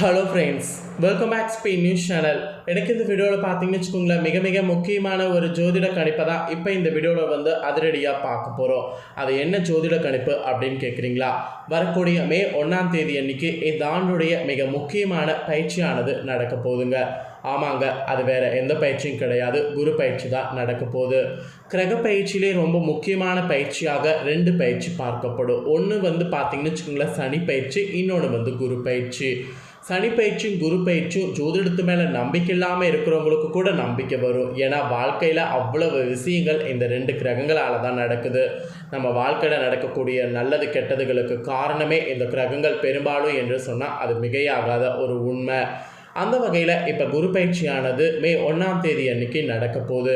Hello friends welcome back ஸ்பீ news channel எனக்கு இந்த வீடியோவில் பார்த்தீங்கன்னு வச்சுக்கோங்களேன் மிக மிக முக்கியமான ஒரு ஜோதிட கணிப்பை தான் இப்போ இந்த வீடியோவில் வந்து அதிரடியாக பார்க்க போகிறோம் அது என்ன ஜோதிட கணிப்பு அப்படின்னு கேட்குறீங்களா வரக்கூடிய மே ஒன்றாம் தேதி அன்னைக்கு இந்த ஆண்டுடைய மிக முக்கியமான பயிற்சியானது நடக்க போகுதுங்க. ஆமாங்க அது வேறு எந்த பயிற்சியும் கிடையாது. குரு பயிற்சி தான் நடக்க போகுது. கிரக பயிற்சியிலே ரொம்ப முக்கியமான பயிற்சியாக ரெண்டு பயிற்சி பார்க்கப்படும். ஒன்று வந்து பார்த்தீங்கன்னு வச்சுக்கோங்களேன் சனி பயிற்சி இன்னொன்று வந்து குரு பயிற்சி. சனி பயிற்சியும் குரு பயிற்சியும் ஜோதிடத்து மேலே நம்பிக்கை இல்லாமல் இருக்கிறவங்களுக்கு கூட நம்பிக்கை வரும். ஏன்னா வாழ்க்கையில் அவ்வளவு விஷயங்கள் இந்த ரெண்டு கிரகங்களால் தான் நடக்குது. நம்ம வாழ்க்கையில் நடக்கக்கூடிய நல்லது கெட்டதுகளுக்கு காரணமே இந்த கிரகங்கள் பெரும்பாலும் என்று சொன்னால் அது மிகையாகாத ஒரு உண்மை. அந்த வகையில் இப்போ குரு பயிற்சியானது மே ஒன்றாம் தேதி அன்னைக்கு நடக்க போகுது.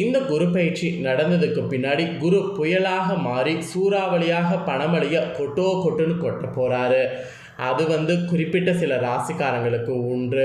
இந்த குரு பயிற்சி நடந்ததுக்கு பின்னாடி குரு புயலாக மாறி சூறாவளியாக பணமளிய கொட்டோ கொட்டுன்னு கொட்ட போகிறாரு அது வந்து குறிப்பிட்ட சில ராசிக்காரங்களுக்கு உண்டு.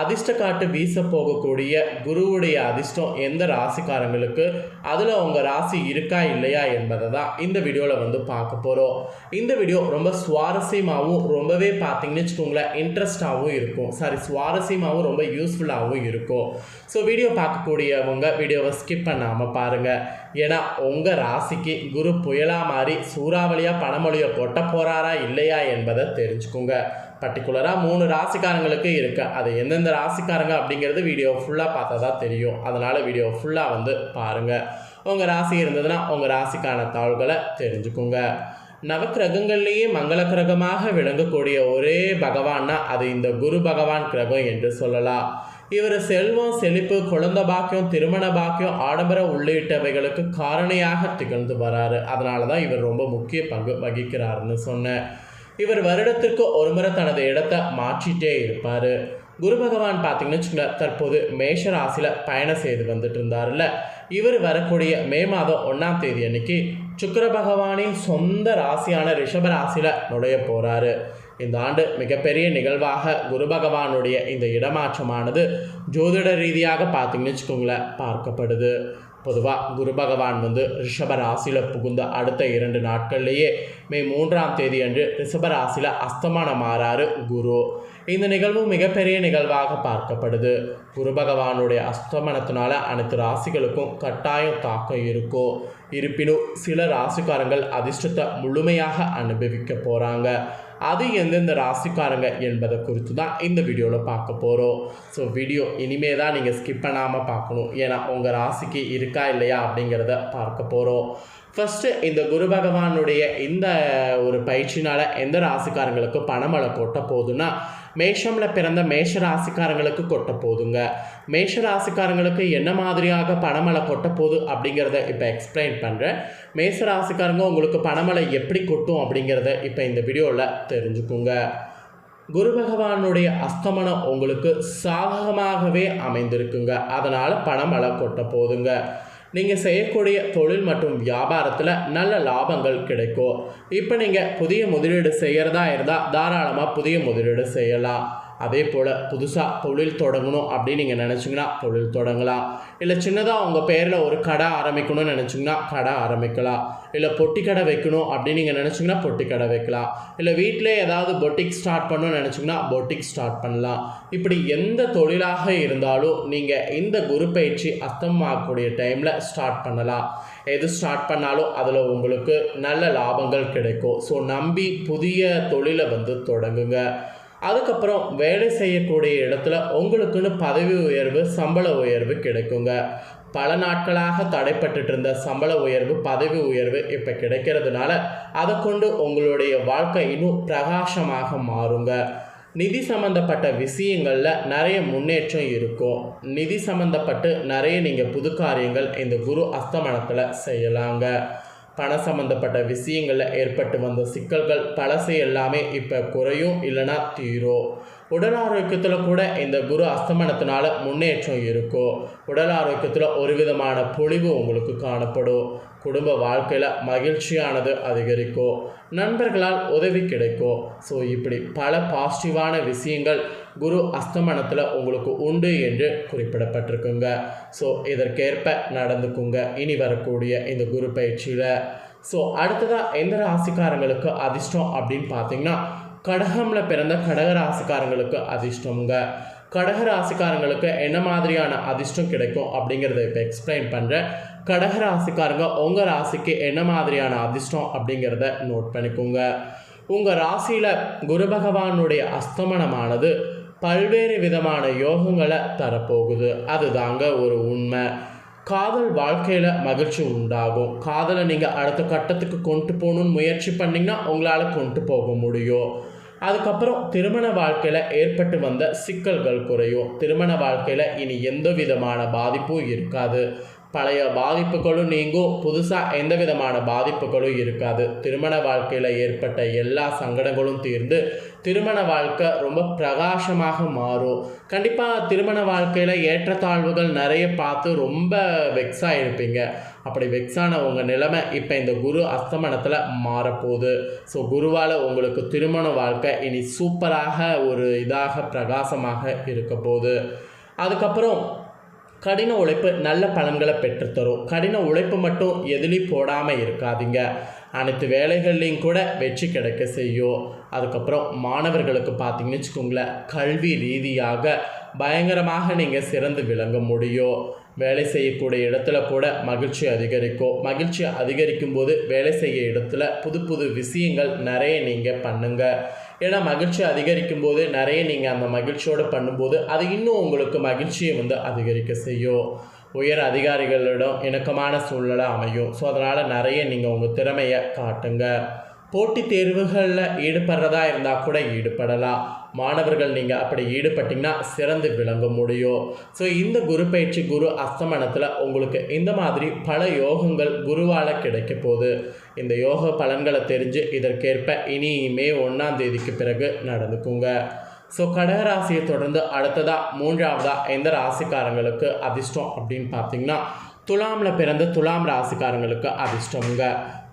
அதிர்ஷ்ட காட்டு வீச போகக்கூடிய குருவுடைய அதிர்ஷ்டம் எந்த ராசிக்காரங்களுக்கு? அதில் உங்கள் ராசி இருக்கா இல்லையா என்பதை தான் இந்த வீடியோவில் வந்து பார்க்க போகிறோம் இந்த வீடியோ ரொம்ப சுவாரஸ்யமாகவும் ரொம்பவே பார்த்தீங்கன்னு வச்சுக்கோங்களேன் இன்ட்ரெஸ்டாகவும் இருக்கும். சாரி சுவாரஸ்யமாகவும் ரொம்ப யூஸ்ஃபுல்லாகவும் இருக்கும். ஸோ வீடியோ பார்க்கக்கூடியவங்க வீடியோவை ஸ்கிப் பண்ணாமல் பாருங்கள் ஏன்னா உங்கள் ராசிக்கு குரு புயலாக மாறி சூறாவளியாக பணமொழியை கொட்ட போகிறாரா இல்லையா என்பதை வச்சுக்கோங்க. பர்டிகுலராக மூணு ராசிக்காரங்களுக்கு இருக்குது அது எந்தெந்த ராசிக்காரங்க அப்படிங்கிறது வீடியோ ஃபுல்லாக பார்த்தா தான் தெரியும். அதனால் வீடியோ ஃபுல்லாக வந்து பாருங்கள் உங்கள் ராசி இருந்ததுன்னா உங்கள் ராசிக்கான தாள்களை தெரிஞ்சுக்கோங்க. நவக்கிரகங்கள்லேயே மங்கள கிரகமாக விளங்கக்கூடிய ஒரே பகவான்னா அது இந்த குரு பகவான் கிரகம் என்று சொல்லலாம். இவர் செல்வம் செழிப்பு குழந்தை பாக்கியம் திருமண பாக்கியம் ஆடம்பரம் உள்ளிட்டவைகளுக்கு காரணியாக திகழ்ந்து வராரு. அதனால தான் இவர் ரொம்ப முக்கிய பங்கு வகிக்கிறாருன்னு சொன்னேன். இவர் வருடத்திற்கு ஒரு முறை தனது இடத்தை மாற்றிட்டே இருப்பார். குரு பகவான் பார்த்தீங்கன்னு வச்சுக்கோங்களேன் தற்போது மேஷ ராசியில் பயணம் செய்து வந்துட்டு இருந்தாருல்ல இவர் வரக்கூடிய மே மாதம் ஒன்றாம் தேதி அன்னைக்கு சுக்கர பகவானின் சொந்த ராசியான ரிஷப ராசியில் நுழைய போகிறாரு இந்த ஆண்டு மிகப்பெரிய நிகழ்வாக குரு பகவானுடைய இந்த இடமாற்றமானது ஜோதிட ரீதியாக பார்த்தீங்கன்னு வச்சுக்கோங்களேன் பார்க்கப்படுது. பொதுவாக குரு பகவான் வந்து ரிஷப ராசியில் புகுந்த அடுத்த இரண்டு நாட்கள்லேயே மே மூன்றாம் தேதி அன்று ரிஷப ராசியில் அஸ்தமானம் மாறாரு குரு. இந்த நிகழ்வு மிகப்பெரிய நிகழ்வாக பார்க்கப்படுது. குரு பகவானுடைய அஸ்தமனத்தினால அனைத்து ராசிகளுக்கும் கட்டாயம் தாக்கம் இருக்கும். இருப்பினும் சில ராசிக்காரங்கள் அதிர்ஷ்டத்தை முழுமையாக அனுபவிக்க போகிறாங்க அது எந்தெந்த ராசிக்காரங்க என்பதை குறித்து தான் இந்த வீடியோவில் பார்க்க போகிறோம் ஸோ வீடியோ இனிமே தான் நீங்கள் ஸ்கிப் பண்ணாமல் பார்க்கணும். ஏன்னா உங்கள் ராசிக்கு இருக்கா இல்லையா அப்படிங்கிறத பார்க்க போகிறோம் ஃபஸ்ட்டு இந்த குரு பகவானுடைய இந்த ஒரு பயிற்சினால் எந்த ராசிக்காரங்களுக்கு பணமழை கொட்ட போகுதுன்னா மேஷமில் பிறந்த மேஷ ராசிக்காரங்களுக்கு கொட்ட போதுங்க மேஷ ராசிக்காரங்களுக்கு என்ன மாதிரியாக பணமழை கொட்ட போகுது அப்படிங்கிறத இப்போ எக்ஸ்பிளைன் பண்ணுறேன் மேஷ ராசிக்காரங்க உங்களுக்கு பணமழை எப்படி கொட்டும் அப்படிங்கிறத இப்போ இந்த வீடியோவில் தெரிஞ்சுக்குங்க. குரு பகவானுடைய அஸ்தமனம் உங்களுக்கு சாதகமாகவே அமைந்திருக்குங்க. அதனால் பணமழை கொட்ட போதுங்க நீங்கள் செய்யக்கூடிய தொழில் மற்றும் வியாபாரத்தில் நல்ல லாபங்கள் கிடைக்கும். இப்போ நீங்கள் புதிய முதலீடு செய்கிறதா இருந்தால் தாராளமாக புதிய முதலீடு செய்யலாம். அதே போல் புதுசாக தொழில் தொடங்கணும் அப்படின்னு நீங்கள் நினச்சிங்கன்னா தொழில் தொடங்கலாம். இல்லை சின்னதாக உங்கள் பேரில் ஒரு கடை ஆரம்பிக்கணும்னு நினச்சிங்கன்னா கடை ஆரம்பிக்கலாம். இல்லை பொட்டி கடை வைக்கணும் அப்படின்னு நீங்கள் நினச்சிங்கன்னா பொட்டி கடை வைக்கலாம். இல்லை வீட்டிலே ஏதாவது பொட்டிக் ஸ்டார்ட் பண்ணணும்னு நினச்சிங்கன்னா பொட்டிக் ஸ்டார்ட் பண்ணலாம். இப்படி எந்த தொழிலாக இருந்தாலும் நீங்கள் இந்த குரு பயிற்சி அர்த்தமாகக்கூடிய டைமில் ஸ்டார்ட் பண்ணலாம். எது ஸ்டார்ட் பண்ணாலும் அதில் உங்களுக்கு நல்ல லாபங்கள் கிடைக்கும். ஸோ நம்பி புதிய தொழிலை வந்து தொடங்குங்க. அதுக்கப்புறம் வேலை செய்யக்கூடிய இடத்துல உங்களுக்குன்னு பதவி உயர்வு சம்பள உயர்வு கிடைக்குங்க. பல நாட்களாக தடைப்பட்டுட்டு இருந்த சம்பள உயர்வு பதவி உயர்வு இப்போ கிடைக்கிறதுனால அதை கொண்டு உங்களுடைய வாழ்க்கை இன்னும் பிரகாசமாக மாறுங்க. நிதி சம்மந்தப்பட்ட விஷயங்களில் நிறைய முன்னேற்றம் இருக்கும். நிதி சம்மந்தப்பட்டு நிறைய நீங்கள் புது காரியங்கள் இந்த குரு அஸ்தமனத்தில் செய்யலாங்க. பண சம்மந்தப்பட்ட விஷயங்களில் ஏற்பட்டு வந்த சிக்கல்கள் பழசு எல்லாமே இப்போ குறையும் இல்லைனா தீரும். உடல் ஆரோக்கியத்தில் கூட இந்த குரு அஸ்தமனத்தினால முன்னேற்றம் இருக்கும். உடல் ஆரோக்கியத்தில் ஒரு விதமான பொழிவு உங்களுக்கு காணப்படும். குடும்ப வாழ்க்கையில் மகிழ்ச்சியானது அதிகரிக்கும். நண்பர்களால் உதவி கிடைக்கும். ஸோ இப்படி பல பாசிட்டிவான விஷயங்கள் குரு அஸ்தமனத்தில் உங்களுக்கு உண்டு என்று குறிப்பிடப்பட்டிருக்குங்க. ஸோ இதற்கேற்ப நடந்துக்குங்க. இனி வரக்கூடிய இந்த குரு பயிற்சியில். ஸோ அடுத்ததாக எந்த ராசிக்காரங்களுக்கு அதிர்ஷ்டம் அப்படின்னு பார்த்தீங்கன்னா கடகமில் பிறந்த கடக ராசிக்காரங்களுக்கு கடகராசிக்காரங்களுக்கு கடக ராசிக்காரங்களுக்கு என்ன மாதிரியான அதிர்ஷ்டம் கிடைக்கும் அப்படிங்கிறத இப்போ எக்ஸ்பிளைன் பண்ணுறேன் கடக ராசிக்காரங்க உங்கள் ராசிக்கு என்ன மாதிரியான அதிர்ஷ்டம் அப்படிங்கிறத நோட் பண்ணிக்கோங்க. உங்கள் ராசியில் குரு பகவானுடைய அஸ்தமனமானது பல்வேறு விதமான யோகங்களை தரப்போகுது. அதுதாங்க ஒரு உண்மை. காதல் வாழ்க்கையில் மகிழ்ச்சி உண்டாகும். காதலை நீங்கள் அடுத்த கட்டத்துக்கு கொண்டு போகணும்னு முயற்சி பண்ணிங்கன்னா உங்களால் கொண்டு போக முடியும். அதுக்கப்புறம் திருமண வாழ்க்கையில் ஏற்பட்டு வந்த சிக்கல்கள் குறையும். திருமண வாழ்க்கையில் இனி எந்த விதமான பாதிப்பும் இருக்காது. பழைய பாதிப்புகளும் நீங்கும். புதுசாக எந்த விதமான பாதிப்புகளும் இருக்காது. திருமண வாழ்க்கையில் ஏற்பட்ட எல்லா சங்கடங்களும் தீர்ந்து திருமண வாழ்க்கை ரொம்ப பிரகாசமாக மாறும். கண்டிப்பாக திருமண வாழ்க்கையில் ஏற்றத்தாழ்வுகள் நிறைய பார்த்து ரொம்ப வெக்ஸாக இருப்பீங்க அப்படி வெக்ஸான உங்கள் நிலைமை இப்போ இந்த குரு அஸ்தமனத்தில் மாறப்போகுது. ஸோ குருவால் உங்களுக்கு திருமண வாழ்க்கை இனி சூப்பராக ஒரு இதாக பிரகாசமாக இருக்க போகுது அதுக்கப்புறம் கடின உழைப்பு நல்ல பலன்களை பெற்றுத்தரும். கடின உழைப்பு மட்டும் எதுலேயும் போடாமல் இருக்காதீங்க. அனைத்து வேலைகள்லையும் கூட வெற்றி கிடைக்க செய்யும். அதுக்கப்புறம் மாணவர்களுக்கு பார்த்தீங்கன்னு வச்சுக்கோங்களேன் கல்வி ரீதியாக பயங்கரமாக நீங்கள் சிறந்து விளங்க முடியும். வேலை செய்யக்கூடிய இடத்துல கூட மகிழ்ச்சி அதிகரிக்கும். மகிழ்ச்சி அதிகரிக்கும் போது வேலை செய்ய இடத்துல புது புது விஷயங்கள் நிறைய நீங்கள் பண்ணுங்கள் ஏன்னா மகிழ்ச்சி அதிகரிக்கும் போது நிறைய நீங்கள் அந்த மகிழ்ச்சியோடு பண்ணும்போது அது இன்னும் உங்களுக்கு மகிழ்ச்சியை வந்து அதிகரிக்க செய்யும். உயர் அதிகாரிகளிடம் இணக்கமான சூழ்நிலை அமையும். ஸோ அதனால் நிறைய நீங்கள் உங்கள் திறமையை காட்டுங்க. போட்டித் தேர்வுகளில் ஈடுபடுறதா இருந்தால் கூட ஈடுபடலாம். மாணவர்கள் நீங்கள் அப்படி ஈடுபட்டிங்கன்னா சிறந்து விளங்க முடியும். ஸோ இந்த குரு பயிற்சி குரு அஸ்தமனத்தில் உங்களுக்கு இந்த மாதிரி பல யோகங்கள் குருவால் கிடைக்க போகுது. இந்த யோக பலன்களை தெரிஞ்சு இதற்கேற்ப இனி மே ஒன்றாம் தேதிக்கு பிறகு நடந்துக்குங்க. ஸோ கடகராசியை தொடர்ந்து அடுத்ததாக மூன்றாவதாக எந்த ராசிக்காரங்களுக்கு அதிர்ஷ்டம் அப்படின்னு பார்த்தீங்கன்னா துலாமில் பிறந்த துலாம் ராசிக்காரங்களுக்கு அதிர்ஷ்டமுங்க.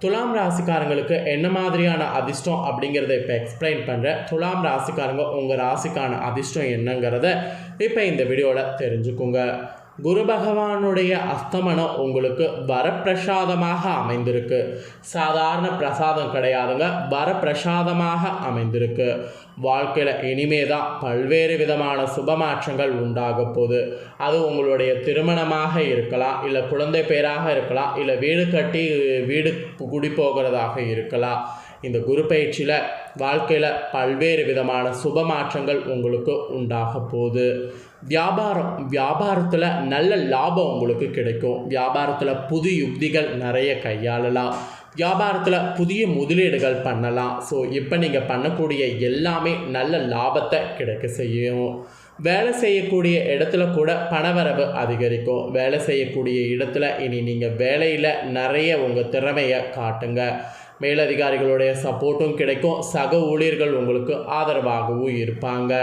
துலாம் ராசிக்காரங்களுக்கு என்ன மாதிரியான அதிர்ஷ்டம் அப்படிங்கிறத இப்போ எக்ஸ்பிளைன் பண்ணுறேன் துலாம் ராசிக்காரங்க உங்கள் ராசிக்கான அதிர்ஷ்டம் என்னங்கிறத இப்போ இந்த வீடியோவில் தெரிஞ்சுக்குங்க. குரு பகவானுடைய அஸ்தமனம் உங்களுக்கு வரப்பிரசாதமாக அமைந்திருக்கு. சாதாரண பிரசாதம் கிடையாதுங்க வரப்பிரசாதமாக அமைந்திருக்கு. வாழ்க்கையில் இனிமே தான் பல்வேறு விதமான சுபமாற்றங்கள் உண்டாக போகுது. அது உங்களுடைய திருமணமாக இருக்கலாம் இல்லை குழந்தை பேராக இருக்கலாம் இல்லை வீடு கட்டி வீடு குடி போகிறதாக இருக்கலாம். இந்த குரு பயிற்சியில் வாழ்க்கையில் பல்வேறு விதமான சுப மாற்றங்கள் உங்களுக்கு உண்டாக போகுது. வியாபாரம் வியாபாரத்தில் நல்ல லாபம் உங்களுக்கு கிடைக்கும். வியாபாரத்தில் புது யுக்திகள் நிறைய கையாளலாம். வியாபாரத்தில் புதிய முதலீடுகள் பண்ணலாம். ஸோ இப்போ நீங்கள் பண்ணக்கூடிய எல்லாமே நல்ல லாபத்தை கிடைக்க செய்யும். வேலை செய்யக்கூடிய இடத்துல கூட பணவரவு அதிகரிக்கும். வேலை செய்யக்கூடிய இடத்துல இனி நீங்கள் வேலையில் நிறைய உங்கள் திறமையை காட்டுங்க. மேலதிகாரிகளுடைய சப்போர்ட்டும் கிடைக்கும். சக ஊழியர்கள் உங்களுக்கு ஆதரவாகவும் இருப்பாங்க.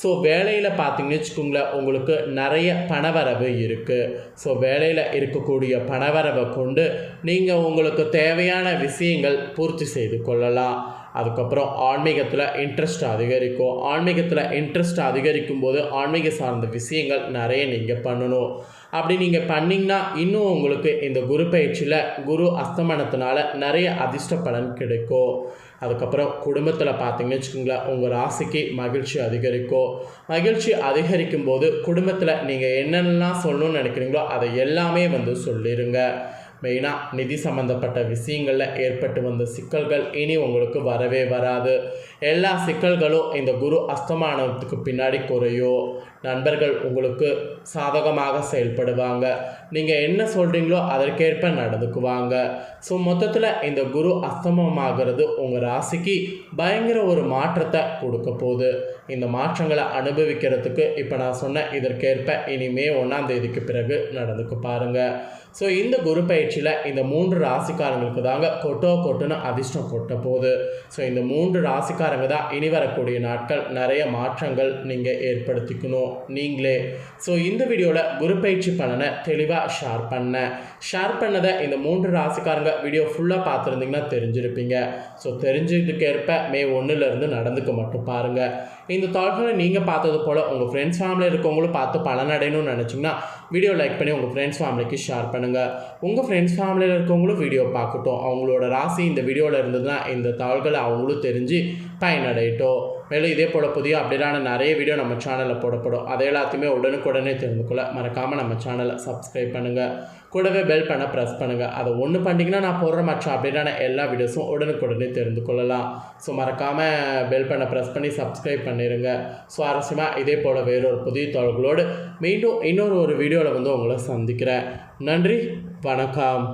ஸோ வேலையில் பார்த்தீங்கன்னு வச்சுக்கோங்களேன் உங்களுக்கு நிறைய பணவரவு இருக்குது ஸோ வேலையில் இருக்கக்கூடிய பணவரவை கொண்டு நீங்கள் உங்களுக்கு தேவையான விஷயங்கள் பூர்த்தி செய்து கொள்ளலாம். அதுக்கப்புறம் ஆன்மீகத்தில் இன்ட்ரெஸ்ட் அதிகரிக்கும். ஆன்மீகத்தில் இன்ட்ரெஸ்ட் அதிகரிக்கும் போது ஆன்மீக சார்ந்த விஷயங்கள் நிறைய நீங்கள் பண்ணணும். அப்படி நீங்கள் பண்ணிங்கன்னா இன்னும் உங்களுக்கு இந்த குரு பயிற்சியில் குரு அஸ்தமனத்தினால நிறைய அதிர்ஷ்ட பலன் கிடைக்கும். அதுக்கப்புறம் குடும்பத்தில் பார்த்தீங்கன்னு வச்சுக்கோங்களேன் உங்கள் ராசிக்கு மகிழ்ச்சி அதிகரிக்கும். மகிழ்ச்சி அதிகரிக்கும் போது குடும்பத்தில் நீங்கள் என்னென்னலாம் சொல்லணும்னு நினைக்கிறீங்களோ அதை எல்லாமே வந்து சொல்லிடுங்க மெயினாக நிதி சம்மந்தப்பட்ட விஷயங்களில் ஏற்பட்டு வந்த சிக்கல்கள் இனி உங்களுக்கு வரவே வராது. எல்லா சிக்கல்களும் இந்த குரு அஸ்தமானத்துக்கு பின்னாடி குறையும் நண்பர்கள் உங்களுக்கு சாதகமாக செயல்படுவாங்க. நீங்கள் என்ன சொல்கிறீங்களோ அதற்கேற்ப நடந்துக்குவாங்க. ஸோ மொத்தத்தில் இந்த குரு அஸ்தமமாகிறது உங்கள் ராசிக்கு பயங்கர ஒரு மாற்றத்தை கொடுக்க போகுது. இந்த மாற்றங்களை அனுபவிக்கிறதுக்கு இப்போ நான் சொன்ன இதற்கேற்ப இனிமே ஒன்றாம் தேதிக்கு பிறகு நடந்துக்கு பாருங்கள் ஸோ இந்த குரு பயிற்சியில் இந்த மூன்று ராசிக்காரங்களுக்கு தாங்க கொட்டோ கொட்டுன்னு அதிர்ஷ்டம் கொட்ட போகுது. ஸோ இந்த மூன்று ராசிக்காரங்க தான் இனி வரக்கூடிய நாட்கள் நிறைய மாற்றங்கள் நீங்கள் ஏற்படுத்திக்கணும் நீங்களே. ஸோ இந்த வீடியோவில் குரு பயிற்சி பலனை தெளிவாக ஷேர் பண்ணேன் ஷேர் பண்ணதை இந்த மூன்று ராசிக்காரங்க வீடியோ ஃபுல்லாக பார்த்துருந்தீங்கன்னா தெரிஞ்சிருப்பீங்க. ஸோ தெரிஞ்சதுக்கேற்ப மே ஒன்றுலேருந்து நடந்துக்க மட்டும் பாருங்கள் இந்த தாள்களை நீங்கள் பார்த்தது போல் உங்கள் ஃப்ரெண்ட்ஸ் ஃபேமிலியில் இருக்கவங்களும் பார்த்து பலனடையணும்னு நினச்சிங்கன்னா வீடியோ லைக் பண்ணி உங்கள் ஃப்ரெண்ட்ஸ் ஃபேமிலிக்கு ஷேர் பண்ணுங்கள் உங்கள் ஃப்ரெண்ட்ஸ் ஃபேமிலியில் இருக்கவங்களும் வீடியோ பார்க்கட்டும். அவங்களோட ராசி இந்த வீடியோவில் இருந்ததுன்னா இந்த தகவல்களை அவங்களும் தெரிஞ்சு பயனடையட்டும். மேலும் இதே போல் புதிய அப்டேட்டான நிறைய வீடியோ நம்ம சேனலில் போடப்படும். அதை எல்லாத்தையுமே உடனுக்குடனே தெரிந்து கொள்ள மறக்காமல் நம்ம சேனலை சப்ஸ்கிரைப் பண்ணுங்கள் கூடவே பெல் பண்ண ப்ரெஸ் பண்ணுங்கள் அதை ஒன்று பண்ணிங்கன்னா நான் போடுற மற்ற அப்டேட்டான எல்லா வீடியோஸும் உடனுக்குடனே தெரிந்து கொள்ளலாம் ஸோ மறக்காமல் பெல் பண்ண ப்ரெஸ் பண்ணி சப்ஸ்கிரைப் பண்ணிடுங்க சுவாரஸ்யமாக இதே போல் வேறொரு புதிய தொழில்களோடு மீண்டும் இன்னொரு ஒரு வீடியோவில் வந்து உங்களை சந்திக்கிறேன். நன்றி வணக்கம்.